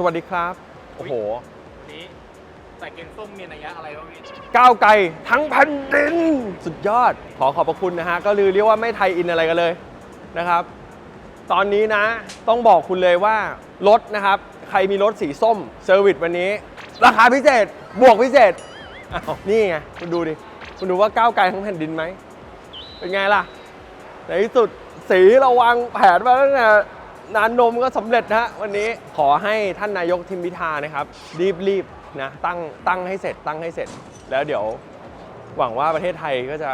สวัสดีครับ โอ้โห นี้ใส่เกงส้มมีนัยยะอะไรบ้างพี่ก้าวไกลทั้งแผ่นดิน สุดยอดขอขอบพระคุณนะฮะ ก็ลือเรียกว่าไม่ไทยอินอะไรกันเลยนะครับ ตอนนี้นะต้องบอกคุณเลยว่ารถนะครับ ใครมีรถสีส้มเซอร์วิสวันนี้ ราคาพิเศษ บวกพิเศษอ้าวนี่ไง คุณดูดิ คุณดูว่าก้าวไกลทั้งแผ่นดินไหม เป็นไงล่ะ ในที่สุดสีเราวางแผนมาตั้งแต่ นานนมก็สำเร็จนะวันนี้ขอให้ท่านนายกทิมพิธานะครับรีบรีบๆนะตั้งตั้งให้เสร็จตั้งให้เสร็จ แล้วเดี๋ยวหวังว่าประเทศไทยก็จะ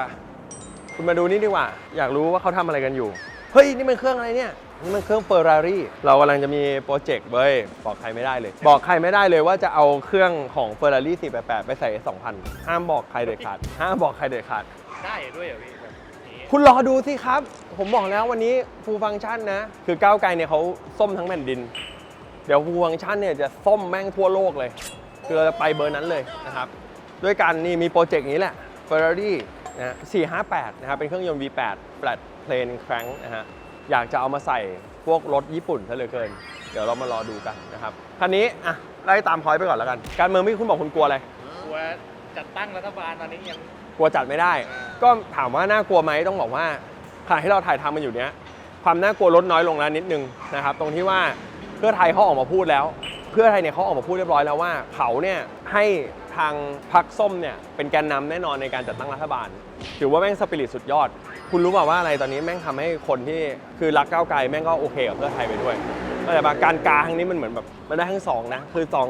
คุณมาดูนี่ดีกว่า อยากรู้ว่าเขาทำอะไรกันอยู่ เฮ้ย นี่มันเครื่องอะไรเนี่ยนี่มันเครื่องเฟอร์รารี่เรากำลังจะมีโปรเจกต์เว้ยบอกใครไม่ได้เลย บอกใครไม่ได้เลยว่าจะเอาเครื่องของ Ferrari 488 ไปใส่ 2,000 ห้ามบอกใครเด็ดขาดห้ามบอกใครเด็ดขาดได้ด้วยเหรอพี่ คุณรอดูสิครับ ผมบอกแล้ววันนี้ฟูฟังชันนะ คือก้าวไกลเนี่ยเขาส้มทั้งแผ่นดิน เดี๋ยวฟูฟังชันเนี่ยจะส้มแม่งทั่วโลกเลย คือเราจะไปเบอร์นั้นเลยนะครับ ด้วยกันนี่มีโปรเจกต์นี้แหละ Ferrari นะฮะ458 นะครับ เป็นเครื่องยนต์ V8 flat plane crank นะฮะ อยากจะเอามาใส่พวกรถญี่ปุ่นซะเหลือเกิน เดี๋ยวเรามารอดูกันนะครับ คันนี้ อะ ไล่ตามพอยต์ไปก่อนแล้วกัน การเมืองพี่คุณบอกคุณกลัวอะไร กลัวจัดตั้งรัฐบาลตอนนี้ยัง กลัวจัดไม่ได้ ก็ถามว่าน่ากลัวไหมต้องบอกว่าขณะที่เราถ่ายทำมันอยู่เนี้ยความน่ากลัวลดน้อยลงแล้วนิดนึงนะครับตรงที่ว่าเพื่อไทยเขาออกมาพูดแล้ว เพื่อไทยเนี่ยเขาออกมาพูดเรียบร้อยแล้วว่าเขาเนี่ยให้ทางพรรคส้มเนี่ยเป็นแกนนำแน่นอนในการจัดตั้งรัฐบาล ถือว่าแม่งสปิริตสุดยอด คุณรู้เปล่าว่าอะไรตอนนี้แม่งทำให้คนที่คือรักก้าวไกลแม่งก็โอเคกับเพื่อไทยไปด้วยแต่ว่าการกาครั้งนี้มันเหมือนแบบมันได้ทั้งสองนะคือสอง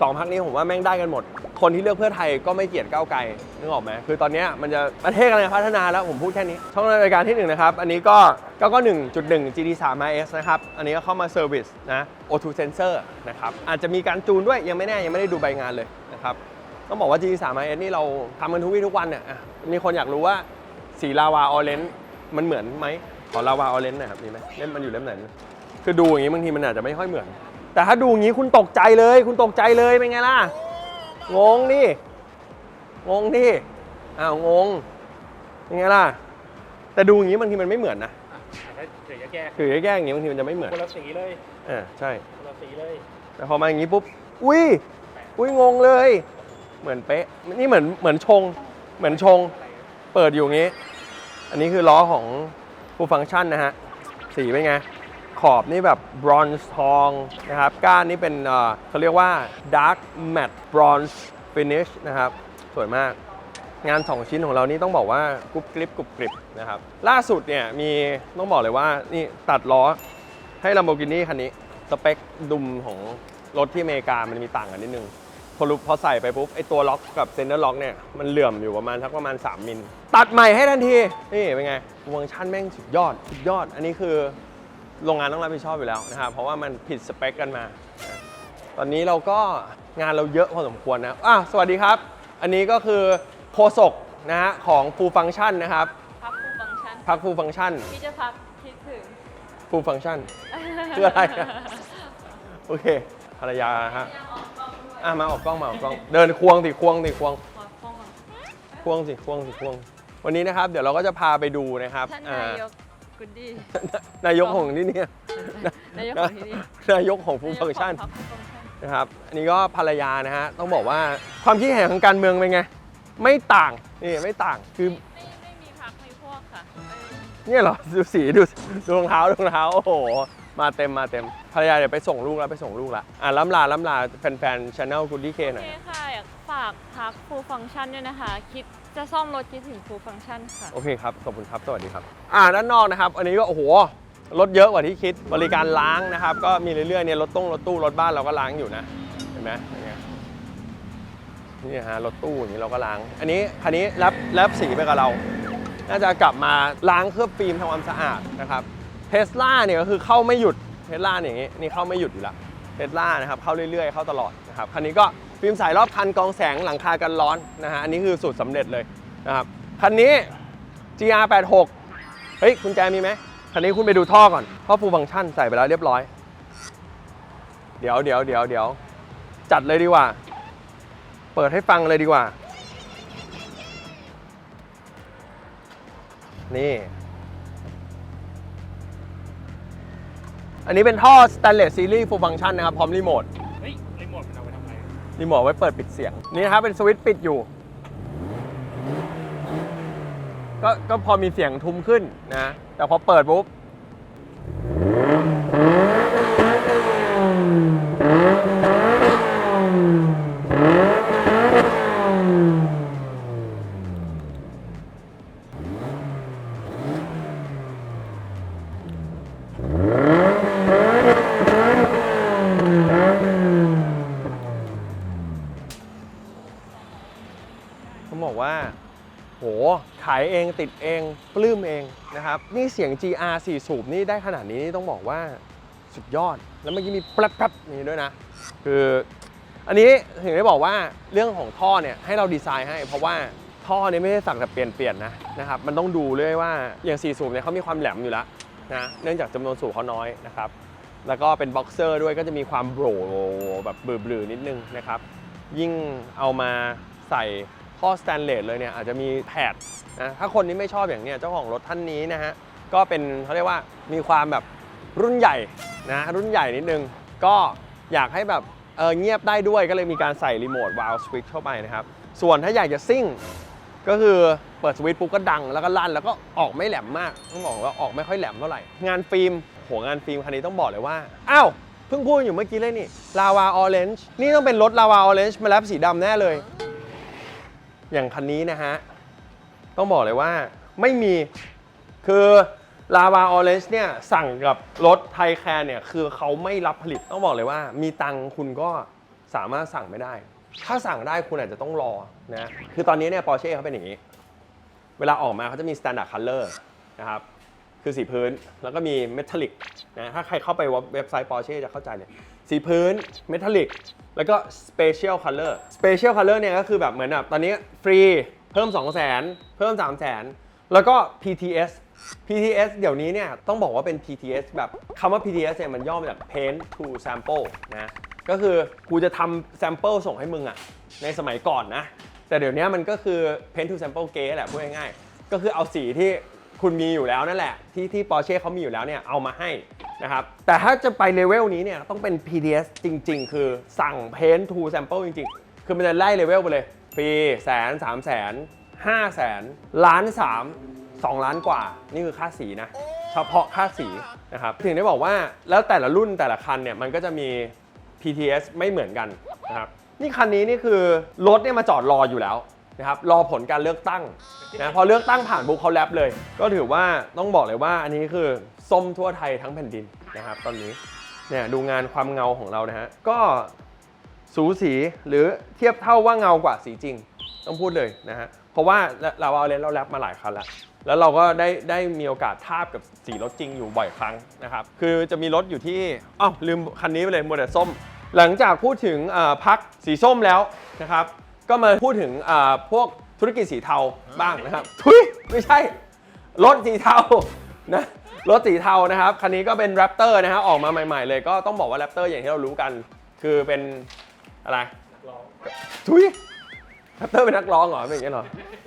สองพักนี้ผมว่าแม่งได้กันหมด คนที่เลือกเพื่อไทยก็ไม่เกลียดก้าวไกลนึกออกไหมคือตอนนี้มันจะประเทศกำลังพัฒนาแล้วผมพูดแค่นี้ ช่องรายการที่หนึ่งนะครับ อันนี้ก็ก็ก็1.1 GT3 RS นะครับ อันนี้ก็เข้ามาเซอร์วิสนะ O2 sensor นะครับ อาจจะมีการจูนด้วยยังไม่แน่ยังไม่ได้ดูใบงานเลยนะครับต้องบอกว่า GT3 RS นี่เราทำกันทุกวี่ทุกวันเนี่ยมีคนอยากรู้ว่าสีลาวาออเรนจ์มันเหมือนไหมขอลาวาออเรนจ์น่อยครับมีไหมเล่มมันอยู่เล่มไหนคือดูอย่างนี้บางทีมันอาจจะไม่ค่อยเหมือน แต่ถ้าดูอย่างนี้คุณตกใจเลย คุณตกใจเลยเป็นไงล่ะ งงดิ งงดิ อ้าวงงเป็นไงล่ะ แต่ดูอย่างนี้บางทีมันไม่เหมือนนะอะถ้าเดี๋ยวจะแก้คือแก้อย่างนี้บางทีมันจะไม่เหมือนคนละสีเลยเออใช่คนละสีเลย แต่พอมาอย่างนี้ปุ๊บ อุ้ย อุ้ยงงเลย เหมือนเป๊ะ นี่เหมือนเหมือนชง เหมือนชง เปิดอยู่อย่างนี้ อันนี้คือล้อของฟูฟัง c t ชันนะฮะ สีเป็นไง ขอบนี่แบบบรอนซ์ทองนะครับ ก้านนี่เป็นเขาเรียกว่า dark matte bronze finish นะครับ สวยมาก งาน 2 ชิ้นของเรานี่ต้องบอกว่ากรุบกริบกรุบกริบนะครับ ล่าสุดเนี่ยมีต้องบอกเลยว่านี่ตัดล้อให้ Lamborghini คันนี้ สเปคดุมของรถที่อเมริกามันมีต่างกันนิดนึง พอรุพอใส่ไปปุ๊บไอตัวล็อกกับเซนเตอร์ล็อกเนี่ยมันเหลื่อมอยู่ประมาณสักประมาณ 3 มิล ตัดใหม่ให้ทันที นี่เป็นไงเวอร์ชันแม่งสุดยอด สุดยอด อันนี้คือ โรงงานต้องรับผิดชอบอยู่แล้วนะครับเพราะว่ามันผิดสเปคกันมา ตอนนี้เราก็งานเราเยอะพอสมควรนะอะสวัสดีครับ อันนี้ก็คือโคศกนะฮะของ Full Function นะครับพักฟูฟังก์ชันพัก Full Function พี่จะพักคิดถึง Full Function คืออะไรอะโอเคภรรยาฮะอะมาออกกล้องมาออกกล้อง เดินควงสิควงสิควง ขอฟ้องก่อนควงสิควงสิควง วันนี้นะครับ เดี๋ยวเราก็จะพาไปดูนะครับท่านอ่นายก กุดดี้นายกของที่เนี่ยนายกของที่นี่นายกของ Full Function พักฟูฟังก์ชันนะครับ อันนี้ก็ภรรยานะฮะ ต้องบอกว่าความคิดเห็นทางการเมืองเป็นไง ไม่ต่าง นี่ไม่ต่าง คือ ไม่ไม่มีพักมีพวกค่ะเออเนี่ยเหรอ ดูสีดูดูรองเท้ารองเท้า โอ้โห มาเต็มมาเต็ม ภรรยาเดี๋ยวไปส่งลูกแล้วไปส่งลูกละ อะล้ำลาล้ำลาแฟนๆช anel กูดี้เคหโอน่อยเคค่ะ อยากฝากพักฟูฟังก์ชันด้วยนะคะ คิด จะซ่อมรถคิดถึงฟูฟังก์ชันค่ะ โอเคครับ ขอบคุณครับ สวัสดีครับ อ่า ด้านนอกนะครับ อันนี้ก็โอ้โห รถเยอะกว่าที่คิด บริการล้างนะครับ ก็มีเรื่อยๆ เนี่ย รถตู้รถตู้ รถบ้านเราก็ล้างอยู่นะ เห็นไหมอย่างเงี้ยนี่ฮะ รถตู้อย่างนี้เราก็ล้าง อันนี้คันนี้แรปแรปสีไปกับเรา น่าจะกลับมาล้างเคลือบฟิล์มทำความสะอาดนะครับ เทสลาเนี่ยก็คือเข้าไม่หยุด เทสลาเนี่ยอย่างงี้ นี่เข้าไม่หยุดอยู่ล้วเทสลานะครับ เข้าเรื่อยๆ เข้าตลอดนะครับ คันนี้ก็ ฟิล์มใสรอบคันกองแสงหลังคากันร้อนนะฮะอันนี้คือสูตรสำเร็จเลยนะครับคันนี้ GR86 เฮ้ยคุณแจมีไหมคันนี้คุณไปดูท่อก่อนท่อฟูฟังก์ชันใส่ไปแล้วเรียบร้อย เดี๋ยวเดี๋ยวเดี๋ยวเดี๋ยวจัดเลยดีกว่า เปิดให้ฟังเลยดีกว่า นี่ อันนี้เป็นท่อ Stainless Series Full Function นะครับ พร้อมรีโมท รีโมทไว้เปิดปิดเสียง นี่นะครับเป็นสวิตช์ปิดอยู่ ก็ก็พอมีเสียงทุ้มขึ้นนะ แต่พอเปิดปุ๊บ ติดเองปลื้มเองนะครับ นี่เสียง GR 4 สูบนี่ได้ขนาดนี้นี่ต้องบอกว่าสุดยอด แล้วเมื่อกี้มีปลั๊บปลั๊บนี่ด้วยนะ คืออันนี้ถึงได้บอกว่าเรื่องของท่อเนี่ยให้เราดีไซน์ให้ เพราะว่าท่อเนี่ยไม่ได้สั่งแต่เปลี่ยนเปลี่ยนๆนะนะครับมันต้องดูเลยว่าอย่าง4สูบเนี่ยเขามีความแหลมอยู่แล้วนะเนื่องจากจำนวนสูบเขาน้อยนะครับแล้วก็เป็นบ็อกเซอร์ด้วยก็จะมีความโบรแบบบือๆนิดนึงนะครับยิ่งเอามาใส่ ท่อสแตนเลสเลยเนี่ยอาจจะมีแพดนะถ้าคนที่ไม่ชอบอย่างเนี้ยเจ้าของรถท่านนี้นะฮะก็เป็นเขาเรียกว่ามีความแบบรุ่นใหญ่นะรุ่นใหญ่นิดนึง ก็อยากให้แบบเออเงียบได้ด้วยก็เลยมีการใส่รีโมทวาลสวิตช์เข้าไปนะครับ ส่วนถ้าอยากจะซิ่ง ก็คือเปิดสวิตช์ปุ๊บก็ดังแล้วก็ลั่นแล้วก็ออกไม่แหลมมากต้องบอกว่าออกไม่ค่อยแหลมเท่าไหร่ งานฟิล์มโหงานฟิล์มคันนี้ต้องบอกเลยว่าอ้าวเพิ่งพูดอยู่เมื่อกี้เลยนี่ลาวาออเรนจ์นี่ต้องเป็นรถลาวาออเรนจ์มาแลบสีดำแน่เลย อย่างคันนี้นะฮะ ต้องบอกเลยว่าไม่มีคือลาวาออเรนจ์เนี่ยสั่งกับรถไทยแคร์เนี่ยคือเขาไม่รับผลิตต้องบอกเลยว่า มีตังคุณก็สามารถสั่งไม่ได้ ถ้าสั่งได้คุณอาจจะต้องรอนะคือตอนนี้เนี่ยปอร์เช่เขาเป็นอย่างนี้ เวลาออกมาเขาจะมี standard color นะครับคือสีพื้นแล้วก็มี metallic นะถ้าใครเข้าไปเว็บไซต์ Porsche จะเข้าใจเลย สีพื้น metallic แล้วก็ special color special color เนี่ยก็คือแบบเหมือนแบบตอนนี้ฟรีเพิ่ม2 0 0 0 0 0 เพิ่ม 3 0 0 0 0 แล้วก็ PTS PTS เดี๋ยวนี้เนี่ยต้องบอกว่าเป็น PTS แบบคำว่า PTS เนี่ยมันย่อมาจาก paint to sample นะก็คือกูจะทำ sample ส่งให้มึงอะในสมัยก่อนนะ แต่เดี๋ยวนี้มันก็คือ paint to sample gate แหละพูดง่ายๆ ก็คือเอาสีที่ คุณมีอยู่แล้วนั่นแหละ ที่ที่ Porsche เขามีอยู่แล้วเนี่ยเอามาให้นะครับแต่ถ้าจะไปเลเวลนี้เนี่ยต้องเป็น PTS จริง ๆ คือสั่ง paint to sample จริง ๆ คือมันจะไล่เลเวลไปเลยปีแสนสามแสนห้าแสนล้านสามสองล้านกว่า นี่คือค่าสีนะเฉพาะค่าสีนะครับถึงได้บอกว่าแล้วแต่ละรุ่นแต่ละคันเนี่ยมันก็จะมี PTS ไม่เหมือนกันนะครับนี่คันนี้นี่คือรถเนี่ยมาจอดรออยู่แล้ว นะครับรอผลการเลือกตั้งนะพอเลือกตั้งผ่านปุ๊บเขาแรปเลย ก็ถือว่าต้องบอกเลยว่าอันนี้คือส้มทั่วไทยทั้งแผ่นดินนะครับตอนนี้เนี่ยดูงานความเงาของเรานะฮะก็สูสีหรือเทียบเท่าว่าเงากว่าสีจริง ต้องพูดเลยนะฮะเพราะว่าเราเอาเลนเราแรปมาหลายคันแล้วแล้วเราก็ได้ได้มีโอกาสทาบกับสีรถจริงอยู่บ่อยครั้งนะครับคือจะมีรถอยู่ที่อ้าวลืมคันนี้ไปเลยโมเดลส้ม หลังจากพูดถึงพักสีส้มแล้วนะครับ ก็มาพูดถึงอ่าพวกธุรกิจสีเทาบ้างนะครับทุยไม่ใช่ รถสีเทานะรถสีเทานะครับ คันนี้ก็เป็น r รปเตอร์นะฮะออกมาใหม่ๆ เลยก็ต้องบอกว่า r รปเตอร์อย่างที่เรารู้กัน คือเป็นอะไรทุยแรปเตอร์เป็นนักร้องเหรอเป็นอย่างนี้เหรอ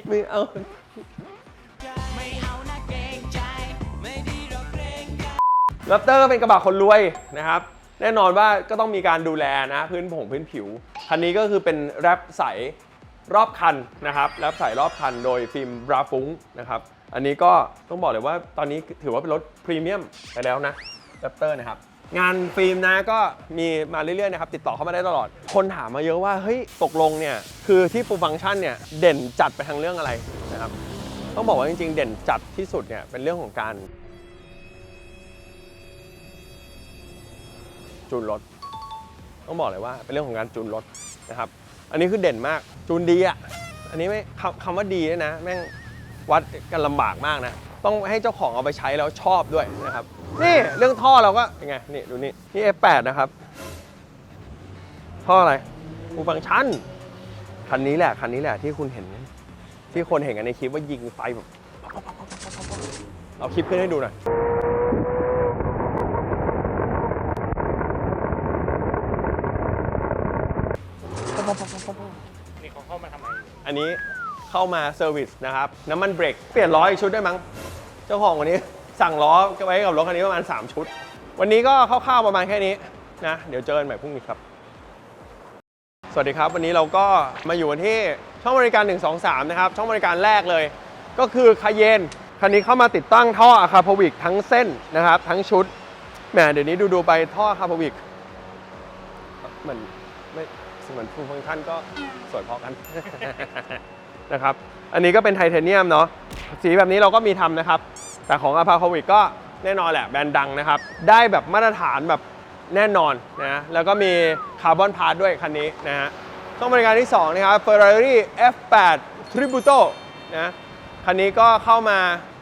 ไม่เอาแรปเตอร์ก็เป็นกระบะคนรวยนะครับ แน่นอนว่าก็ต้องมีการดูแลนะ พื้นผงพื้นผิว คันนี้ก็คือเป็นแรปใสรอบคันนะครับแรปใสรอบคันโดยฟิล์มบราฟุ้งนะครับ อันนี้ก็ต้องบอกเลยว่าตอนนี้ถือว่าเป็นรถพรีเมียมไปแล้วนะแรปเตอร์นะครับ งานฟิล์มนะก็มีมาเรื่อยๆนะครับ ติดต่อเข้ามาได้ตลอด คนถามมาเยอะว่าเฮ้ยตกลงเนี่ยคือที่ฟูฟังก์ชันเนี่ยเด่นจัดไปทางเรื่องอะไรนะครับต้องบอกว่าจริงๆ เด่นจัดที่สุดเนี่ยเป็นเรื่องของการจูนรถ ต้องบอกเลยว่าเป็นเรื่องของการจูนรถนะครับ อันนี้คือเด่นมากจูนดีอะ อันนี้ไม่คำคำว่าดีเนี่ยนะแม่งวัดกันลำบากมากนะ ต้องให้เจ้าของเอาไปใช้แล้วชอบด้วยนะครับ นี่เรื่องท่อเราก็เป็นไงนี่ดูนี่นี่ F8 นะครับ ท่ออะไรฟูฟังก์ชันคันนี้แหละคันนี้แหละที่คุณเห็น ที่คนเห็นกันในคลิปว่ายิงไฟแบบเอาคลิปขึ้นให้ดูหน่อย นี่เขาเข้ามาทำไมอันนี้เข้ามาเซอร์วิสนะครับ น้ำมันเบรกเปลี่ยนล้ออีกชุดได้วยมั้ง เจ้าของวันนี้สั่งล้อไว้กับรถคันนี้ประมาณ 3 ชุด วันนี้ก็คร่าวๆประมาณแค่นี้นะ เดี๋ยวเจอกันใหม่พรุ่งนี้ครับ สวัสดีครับ วันนี้เราก็มาอยู่ที่ช่องบริการ 123 นะครับ ช่องบริการแรกเลย ก็คือคาเยนคันนี้เข้ามาติดตั้งท่ออะคาพวิกทั้งเส้นนะครับ ทั้งชุดแหมเดี๋ยวนี้ดูๆไปท่ออะคาพวิกเหมือนไม่ เหมือนฟูลฟังก์ชันก็สวยพอกัน นะครับ อันนี้ก็เป็นไทเทเนียมเนาะสีแบบนี้เราก็มีทำนะครับ แต่ของอะคาโพวิกก็แน่นอนแหละแบรนด์ดังนะครับ ได้แบบมาตรฐานแบบแน่นอนนะแล้วก็มีคาร์บอนพาร์ทด้วยคันนี้นะฮะช่องบริการที่ 2 นะครับ Ferrari F8 Tributo นะคันนี้ก็เข้ามา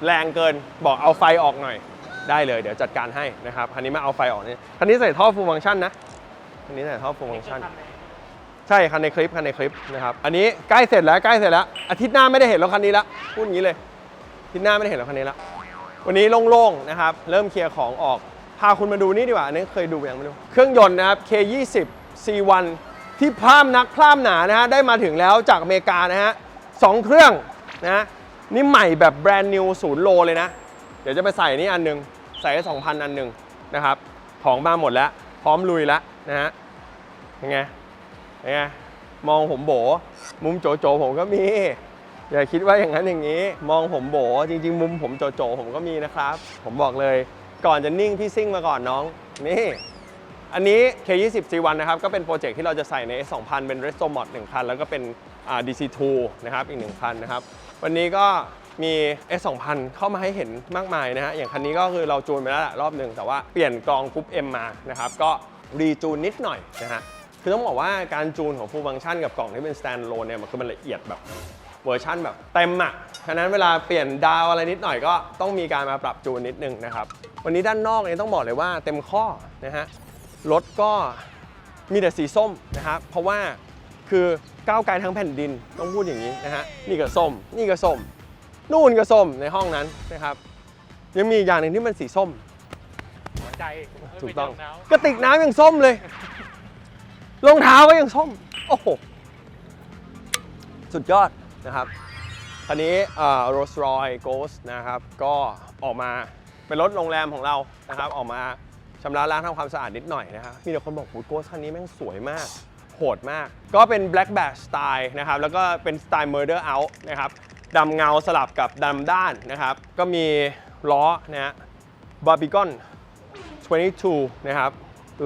แรงเกินบอกเอาไฟออกหน่อย ได้เลยเดี๋ยวจัดการให้นะครับ คันนี้มาเอาไฟออกนี่คันนี้ใส่ท่อฟูลฟังก์ชันนะ คันนี้ใส่ท่อฟูลฟังก์ชัน ใช่คันในคลิปคันในคลิปนะครับอันนี้ใกล้เสร็จแล้วใกล้เสร็จแล้วอาทิตย์หน้าไม่ได้เห็นรถคันนี้ละพูดอย่างนี้เลยอาทิตย์หน้าไม่ได้เห็นรถคันนี้ละวันนี้โล่งๆนะครับเริ่มเคลียร์ของออกพาคุณมาดูนี่ดีกว่าอันนี้เคยดูยังไม่ดูเครื่องยนต์นะครับ K20 C1 ที่พร่ามนักพร่ามหนานะฮะได้มาถึงแล้วจากอเมริกานะฮะสองเครื่องนะนี่ใหม่แบบแบรนด์นิวศูนย์โลเลยนะ เดี๋ยวจะไปใส่นี่อันหนึง ใส่สองพันอันหนึ่งนะครับ ของมาหมดแล้ว พร้อมลุยแล้วนะฮะยังไง ไงมองผมโบ มุมโจโจผมก็มี อย่าคิดว่าอย่างนั้นอย่างนี้ มองผมโบ จริง ๆ มุมผมโจโจผมก็มีนะครับ ผมบอกเลย ก่อนจะนิ่งพี่ซิ่งมาก่อนน้อง นี่ อันนี้ K20 C1 นะครับ ก็เป็นโปรเจกต์ที่เราจะใส่ใน S2000 เป็น Resto Mod 1คัน แล้วก็เป็นอ่า DC2 นะครับ อีก 1 คันนะครับ วันนี้ก็มี S2000 เข้ามาให้เห็นมากมายนะฮะ อย่างคันนี้ก็คือเราจูนไปแล้วแหละรอบหนึ่งแต่ว่าเปลี่ยนกรองกรุ๊ป M มานะครับ ก็รีจูนนิดหน่อยนะฮะ คือต้องบอกว่าการจูนของ Full Function กับกล่องที่เป็น Standalone เนี่ยมันคือมันละเอียดแบบเวอร์ชั่นแบบเต็มอะ ฉะนั้นเวลาเปลี่ยนดาวอะไรนิดหน่อยก็ต้องมีการมาปรับจูนนิดนึงนะครับ วันนี้ด้านนอกเนี่ยต้องบอกเลยว่าเต็มข้อนะฮะ รถก็มีแต่สีส้มนะครับ เพราะว่าคือก้าวไกลทั้งแผ่นดินต้องพูดอย่างนี้นะฮะ นี่ก็ส้ม นี่ก็ส้ม นู่นก็ส้มในห้องนั้นนะครับ ยังมีอีกอย่างหนึ่งที่มันสีส้ม หัวใจถูกต้องไม่ใช่รเท้ากระติกน้ำยังส้มเลย รองเท้าก็ยังส้ม โอ้โห สุดยอดนะครับคันนี้โรสรอยโกสนะครับ ก็ออกมาเป็นรถโรงแรมของเรานะครับ ออกมาชำระล้างทำความสะอาดนิดหน่อยนะครับ มีแต่คนบอกโอ้โกสคันนี้แม่งสวยมาก โหดมาก ก็เป็น Black Bash สไตล์นะครับ แล้วก็เป็นสไตล์ Murder Out นะครับดำเงาสลับกับดำด้านนะครับ ก็มีล้อนะฮะ Barbicon 22 นะครับดู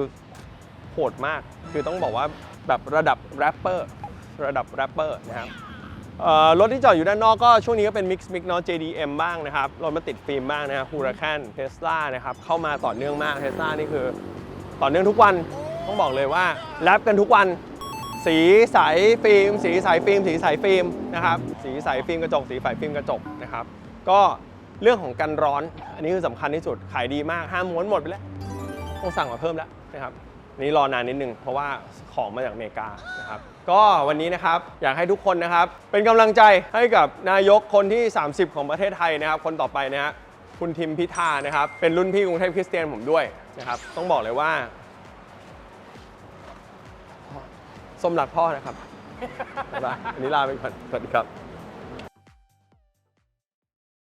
โหดมาก คือต้องบอกว่าแบบระดับแรปเปอร์ระดับแรปเปอร์นะครับรถที่จอดอยู่ด้านนอกก็ช่วงนี้ก็เป็น Mix Mix เนาะ JDM บ้างนะครับ รถมาติดฟิล์มบ้างนะครับ Huracan Tesla นะครับ เข้ามาต่อเนื่องมาก Tesla นี่คือ ต่อเนื่องทุกวันต้องบอกเลยว่าแรปกันทุกวัน สีใสฟิล์ม สีใสฟิล์ม สีใสฟิล์มนะครับสีใสฟิล์มกระจก สีใสฟิล์มกระจกนะครับ ก็เรื่องของกันร้อน อันนี้คือสำคัญที่สุดขายดีมากห้ามม้วนหมดไปแล้วต้องสั่งมาเพิ่มแล้วนะครับ นี้รอนานนิดนึงเพราะว่าของมาจากอเมริกานะครับ ก็วันนี้นะครับอยากให้ทุกคนนะครับ เป็นกำลังใจให้กับนายกคนที่ 30 ของประเทศไทยนะครับ คนต่อไปนะฮะคุณทิมพิธานะครับ เป็นรุ่นพี่กรุงเทพคริสเตียนผมด้วยนะครับ ต้องบอกเลยว่าส้มรักพ่อนะครับบ๊ายบายวันนี้ลาไปก่อนสวัสดีครับ